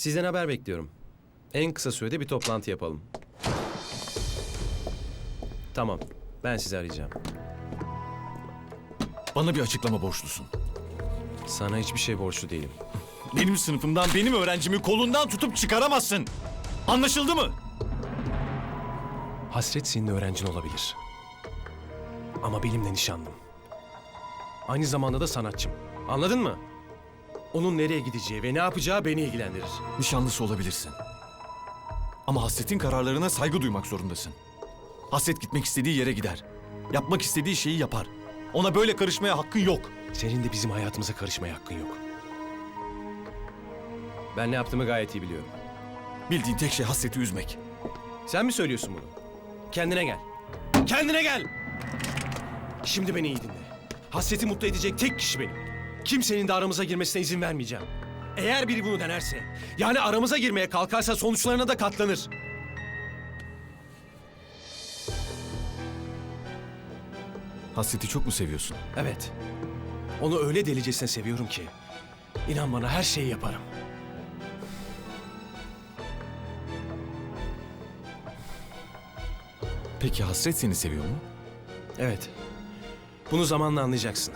Sizden haber bekliyorum. En kısa sürede bir toplantı yapalım. Tamam. Ben sizi arayacağım. Bana bir açıklama borçlusun. Sana hiçbir şey borçlu değilim. Benim sınıfımdan benim öğrencimi kolundan tutup çıkaramazsın. Anlaşıldı mı? Hasret senin öğrencin olabilir. Ama benimle nişanlım. Aynı zamanda da sanatçım. Anladın mı? Onun nereye gideceği ve ne yapacağı beni ilgilendirir. Nişanlısı olabilirsin. Ama Hasret'in kararlarına saygı duymak zorundasın. Hasret gitmek istediği yere gider. Yapmak istediği şeyi yapar. Ona böyle karışmaya hakkın yok. Senin de bizim hayatımıza karışmaya hakkın yok. Ben ne yaptığımı gayet iyi biliyorum. Bildiğin tek şey Hasret'i üzmek. Sen mi söylüyorsun bunu? Kendine gel. Kendine gel! Şimdi beni iyi dinle. Hasreti mutlu edecek tek kişi benim. Kimsenin de aramıza girmesine izin vermeyeceğim. Eğer biri bunu denerse, yani aramıza girmeye kalkarsa sonuçlarına da katlanır. Hasret'i çok mu seviyorsun? Evet. Onu öyle delicesine seviyorum ki. inan bana her şeyi yaparım. Peki Hasret seni seviyor mu? Evet. Bunu zamanla anlayacaksın.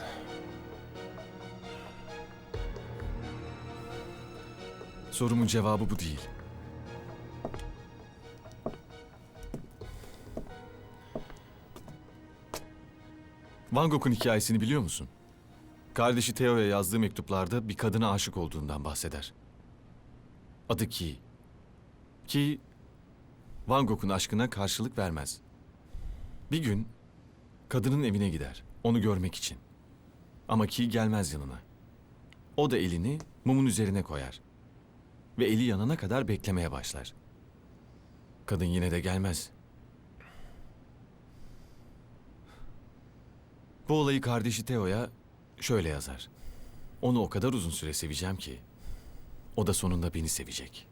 Sorumun cevabı bu değil. Van Gogh'un hikayesini biliyor musun? Kardeşi Theo'ya yazdığı mektuplarda bir kadına aşık olduğundan bahseder. Adı Ki. Ki, Van Gogh'un aşkına karşılık vermez. Bir gün kadının evine gider, onu görmek için. Ama Ki gelmez yanına. O da elini mumun üzerine koyar ve eli yanana kadar beklemeye başlar. Kadın yine de gelmez. Bu olayı kardeşi Theo'ya şöyle yazar. Onu o kadar uzun süre seveceğim ki o da sonunda beni sevecek.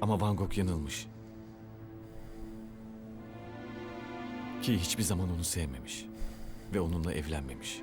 Ama Van Gogh yanılmış. Ki hiçbir zaman onu sevmemiş ve onunla evlenmemiş.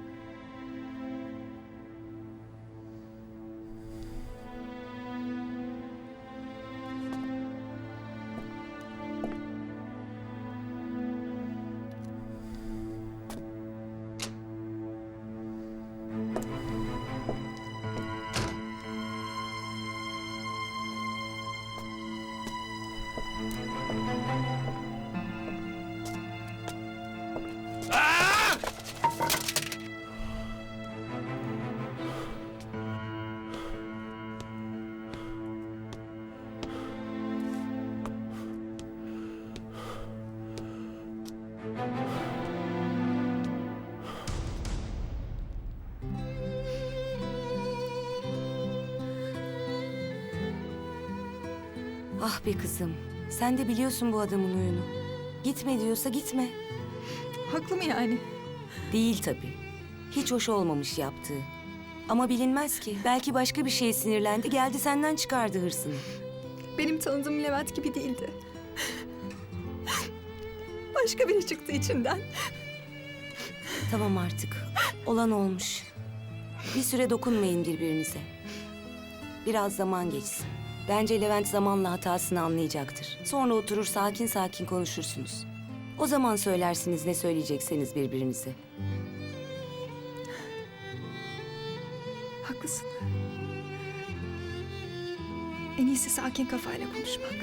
Ah be kızım. Sen de biliyorsun bu adamın huyunu. Gitme diyorsa gitme. Haklı mı yani? Değil tabii. Hiç hoş olmamış yaptığı. Ama bilinmez ki. Belki başka bir şeye sinirlendi, geldi senden çıkardı hırsını. Benim tanıdığım Levent gibi değildi. Başka biri çıktı içinden. Tamam artık. Olan olmuş. Bir süre dokunmayın birbirinize. Biraz zaman geçsin. Bence Levent zamanla hatasını anlayacaktır. Sonra oturur sakin sakin konuşursunuz. O zaman söylersiniz ne söyleyecekseniz birbirinize. Haklısın. En iyisi sakin kafayla konuşmak.